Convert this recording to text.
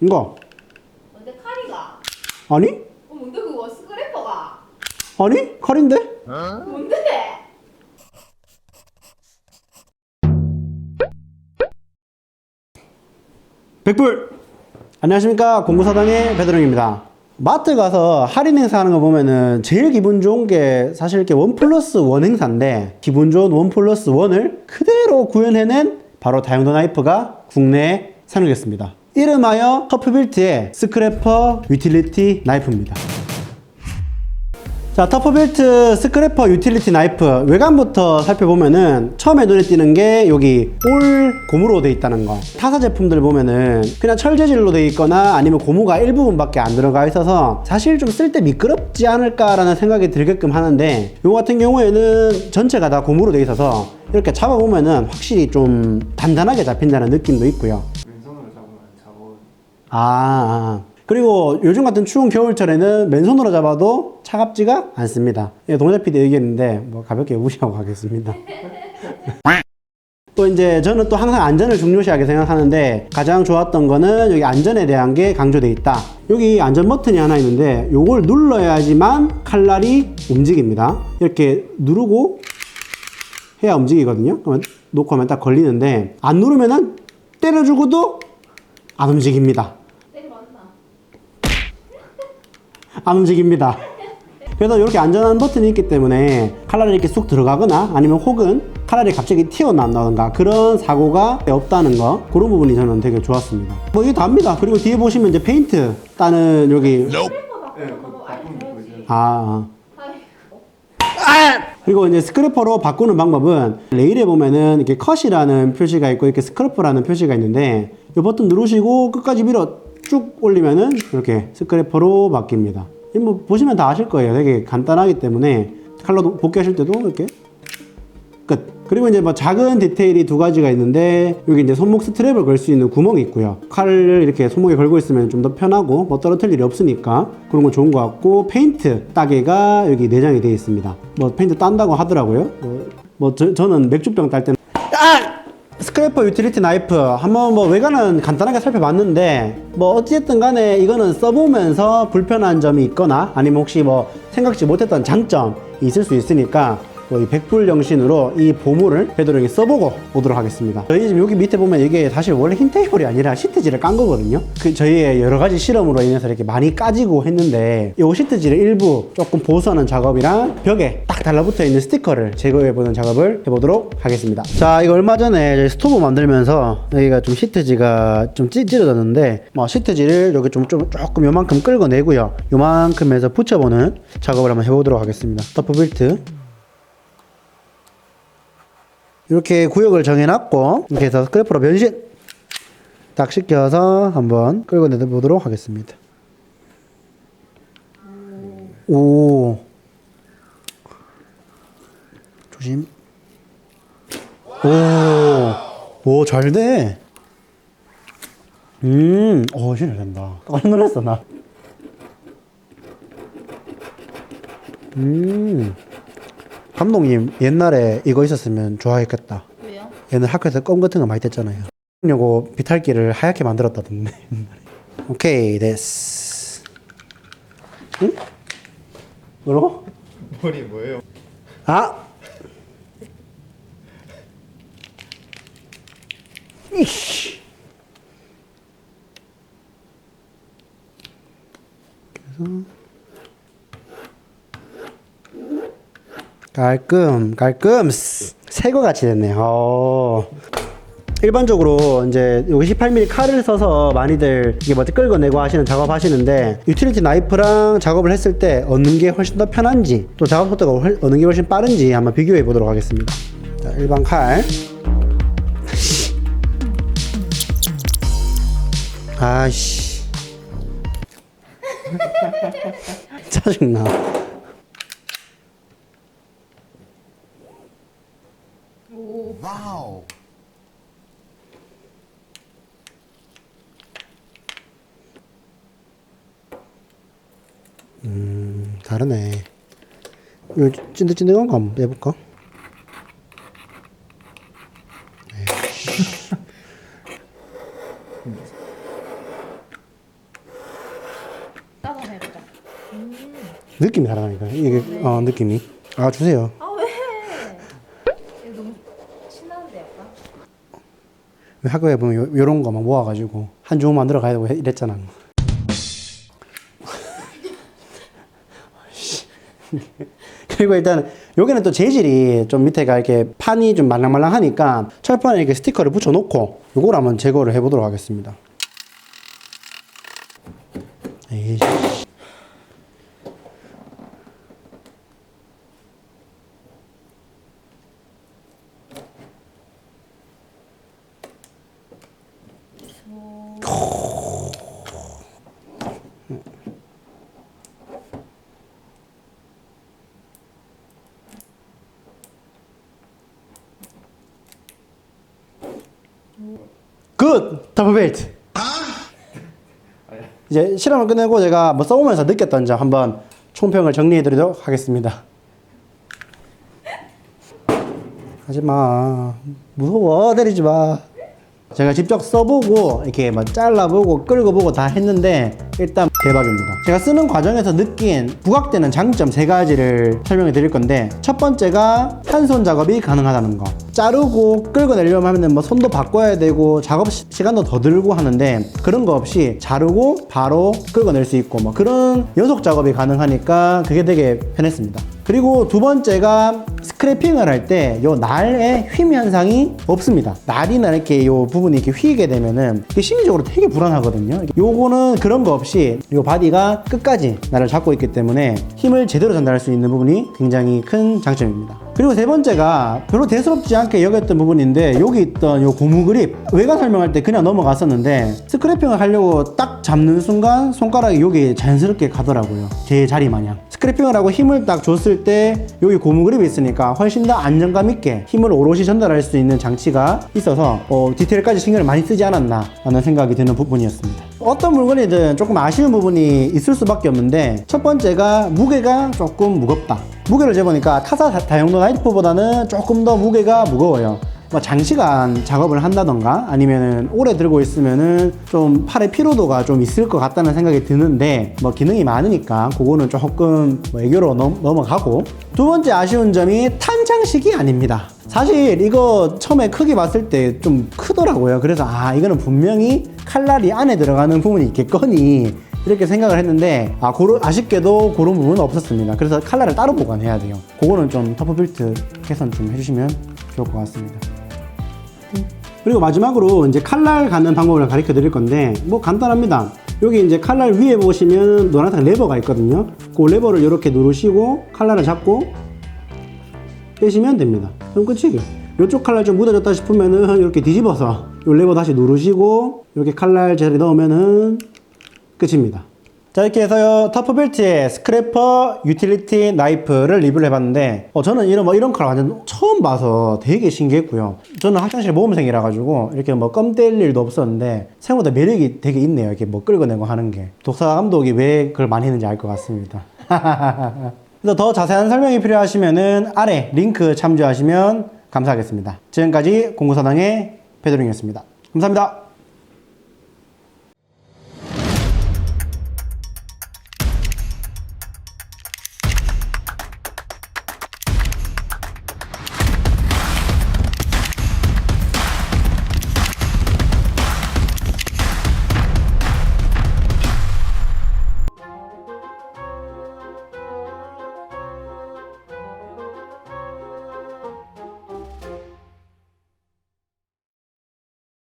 이거 근데 칼이가 아니? 어, 뭔데 그거 스크래퍼가 아니? 칼인데? 뭔데? 백불! 안녕하십니까 공구사당의 배드롱입니다 마트 가서 할인 행사 하는 거 보면은 제일 기분 좋은 게 사실 이렇게 원 플러스 원 행사인데 기분 좋은 원 플러스 원을 그대로 구현해낸 바로 다용도 나이프가 국내에 상륙했습니다 이름하여 터프빌트의 스크래퍼 유틸리티 나이프입니다 자, 터프빌트 스크래퍼 유틸리티 나이프 외관부터 살펴보면은 처음에 눈에 띄는 게 여기 올 고무로 돼 있다는 거. 타사 제품들 보면은 그냥 철재질로 돼 있거나 아니면 고무가 일부분밖에 안 들어가 있어서 사실 좀 쓸 때 미끄럽지 않을까라는 생각이 들게끔 하는데 요 같은 경우에는 전체가 다 고무로 돼 있어서 이렇게 잡아보면은 확실히 좀 단단하게 잡힌다는 느낌도 있고요. 아, 아. 그리고 요즘 같은 추운 겨울철에는 맨손으로 잡아도 차갑지가 않습니다. 예, 동자 PD 얘기했는데 뭐 가볍게 무시하고 가겠습니다. 또 이제 저는 또 항상 안전을 중요시하게 생각하는데 가장 좋았던 거는 여기 안전에 대한 게 강조돼 있다. 여기 안전 버튼이 하나 있는데 요걸 눌러야지만 칼날이 움직입니다. 이렇게 누르고 해야 움직이거든요. 그러면 놓고 하면 딱 걸리는데 안 누르면은 때려주고도 안 움직입니다. 때리 맞나? 안 움직입니다. 그래서 이렇게 안전한 버튼이 있기 때문에 칼날이 이렇게 쑥 들어가거나 아니면 혹은 칼날이 갑자기 튀어나온다던가 그런 사고가 없다는 거 그런 부분이 저는 되게 좋았습니다. 뭐 이게 답니다. 그리고 뒤에 보시면 이제 페인트 따는 여기. 아 아이고. 그리고 이제 스크래퍼로 바꾸는 방법은 레일에 보면은 이렇게 컷이라는 표시가 있고 이렇게 스크래퍼라는 표시가 있는데 이 버튼 누르시고 끝까지 밀어 쭉 올리면은 이렇게 스크래퍼로 바뀝니다. 이뭐 보시면 다 아실 거예요. 되게 간단하기 때문에 칼로 복귀하실 때도 이렇게 끝. 그리고 이제 뭐 작은 디테일이 두 가지가 있는데 여기 이제 손목 스트랩을 걸 수 있는 구멍이 있고요. 칼을 이렇게 손목에 걸고 있으면 좀 더 편하고 뭐 떨어뜨릴 일이 없으니까 그런 거 좋은 것 같고 페인트 따개가 여기 내장이 되어 있습니다. 뭐 페인트 딴다고 하더라고요. 뭐, 뭐 저, 저는 맥주병 딸 때는 아! 스크래퍼 유틸리티 나이프 한번 뭐 외관은 간단하게 살펴봤는데 뭐 어찌됐든 간에 이거는 써보면서 불편한 점이 있거나 아니면 혹시 뭐 생각지 못했던 장점이 있을 수 있으니까 또 이 백불 영신으로 이 보물을 베드로에게 써보고 오도록 하겠습니다. 저희 지금 여기 밑에 보면 이게 사실 원래 흰 테이블이 아니라 시트지를 깐 거거든요. 그 저희의 여러 가지 실험으로 인해서 이렇게 많이 까지고 했는데 이 시트지를 일부 조금 보수하는 작업이랑 벽에 딱 달라붙어 있는 스티커를 제거해보는 작업을 해보도록 하겠습니다. 자, 이거 얼마 전에 스토브 만들면서 여기가 좀 시트지가 좀 찌, 찌러졌는데 뭐 시트지를 여기 좀, 좀 조금 요만큼 끌어내고요. 요만큼 해서 붙여보는 작업을 한번 해보도록 하겠습니다. 터프빌트 이렇게 구역을 정해놨고 이렇게 해서 스크래퍼로 변신. 딱 시켜서 한번 끌고 내보도록 하겠습니다. 오. 조심. 오오 잘돼. 음오 진짜 잘 된다. 깜짝 놀랐어 나 음 감독님 옛날에 이거 있었으면 좋아했겠다. 왜요? 얘는 학교에서 껌 같은 거 많이 뗐잖아요. 요거 비탈기를 하얗게 만들었다던데. 오케이, 됐어. 응? 뭐라고? 머리 뭐예요? 아! 이씨. 깔끔, 깔끔. 새 거 같이 됐네요. 어. 일반적으로 이제 여기 18mm 칼을 써서 많이들 이게 뭐 끌어내고 하시는 작업 하시는데 유틸리티 나이프랑 작업을 했을 때 얻는 게 훨씬 더 편한지 또 작업 속도가 훨- 얻는 게 훨씬 빠른지 한번 비교해 보도록 하겠습니다. 자, 일반 칼. 아씨. 짜증나. 와우. 음, 다르네. 이거 찐득찐득한 거 한번 해볼까? 따서 해보자. 음. 느낌이 다르다니까. 이게, 어, 느낌이. 아, 주세요. 약간. 학교에 보면 요, 요런 거 막 모아가지고 한 주먹 만들어 가야 되고 이랬잖아. 그리고 일단 여기는 또 재질이 좀 밑에가 이렇게 판이 좀 말랑말랑하니까 철판에 이렇게 스티커를 붙여놓고 요걸 한번 제거를 해보도록 하겠습니다. 더블벨트! 이제 실험을 끝내고 제가 뭐 써보면서 느꼈던 점 한번 총평을 정리해 드리도록 하겠습니다. 하지 마. 무서워. 때리지 마. 제가 직접 써보고 이렇게 뭐 잘라보고 끌고보고 다 했는데 일단 대박입니다. 제가 쓰는 과정에서 느낀 부각되는 장점 세 가지를 설명해 드릴 건데 첫 번째가 한 손 작업이 가능하다는 거. 자르고 끌고 내려면 하면 뭐 손도 바꿔야 되고 작업 시- 시간도 더 들고 하는데 그런 거 없이 자르고 바로 끌고 낼 수 있고 뭐 그런 연속 작업이 가능하니까 그게 되게 편했습니다. 그리고 두 번째가 스크래핑을 할 때 요 날의 휨 현상이 없습니다. 날이나 이렇게 요 부분이 이렇게 휘게 되면은 심리적으로 되게 불안하거든요. 요거는 그런 거 없이 요 바디가 끝까지 나를 잡고 있기 때문에 힘을 제대로 전달할 수 있는 부분이 굉장히 큰 장점입니다. 그리고 세 번째가 별로 대수롭지 않게 여겼던 부분인데 여기 있던 요 고무 그립 외관 설명할 때 그냥 넘어갔었는데 스크래핑을 하려고 딱 잡는 순간 손가락이 여기 자연스럽게 가더라고요. 제 자리 마냥. 스크래핑을 하고 힘을 딱 줬을 때 여기 고무 그립이 있으니까 훨씬 더 안정감 있게 힘을 오롯이 전달할 수 있는 장치가 있어서 어, 디테일까지 신경을 많이 쓰지 않았나 라는 생각이 드는 부분이었습니다. 어떤 물건이든 조금 아쉬운 부분이 있을 수밖에 없는데 첫 번째가 무게가 조금 무겁다. 무게를 재보니까 타사 다- 다용도 나이프보다는 조금 더 무게가 무거워요. 뭐 장시간 작업을 한다던가 아니면은 오래 들고 있으면은 좀 팔의 피로도가 좀 있을 것 같다는 생각이 드는데 뭐 기능이 많으니까 그거는 조금 뭐 애교로 넘, 넘어가고 두 번째 아쉬운 점이 탄창식이 아닙니다. 사실 이거 처음에 크게 봤을 때 좀 크더라고요. 그래서 아 이거는 분명히 칼날이 안에 들어가는 부분이 있겠거니 이렇게 생각을 했는데 아 고런 아쉽게도 그런 부분은 없었습니다. 그래서 칼날을 따로 보관해야 돼요. 그거는 좀 터프 빌트 개선 좀 해주시면 좋을 것 같습니다. 그리고 마지막으로 이제 칼날 가는 방법을 가르쳐 드릴 건데 뭐 간단합니다. 여기 이제 칼날 위에 보시면 노란색 레버가 있거든요. 그 레버를 이렇게 누르시고 칼날을 잡고 빼시면 됩니다. 그럼 끝이에요. 이쪽 칼날 좀 묻어졌다 싶으면은 이렇게 뒤집어서 이 레버 다시 누르시고 이렇게 칼날 자리 넣으면은 끝입니다. 자 이렇게 해서요. 터프벨트의 스크래퍼 유틸리티 나이프를 리뷰를 해봤는데 어, 저는 이런 뭐 이런 칼 완전 처음 봐서 되게 신기했고요. 저는 학창시절 모범생이라 가지고 이렇게 뭐껌뗄 일도 없었는데 생각보다 매력이 되게 있네요. 이렇게 뭐 끌고내고 하는 게. 독사 감독이 왜 그걸 많이 했는지 알 것 같습니다. 그래서 더 자세한 설명이 필요하시면은 아래 링크 참조하시면 감사하겠습니다. 지금까지 공구사당의 배드링이었습니다. 감사합니다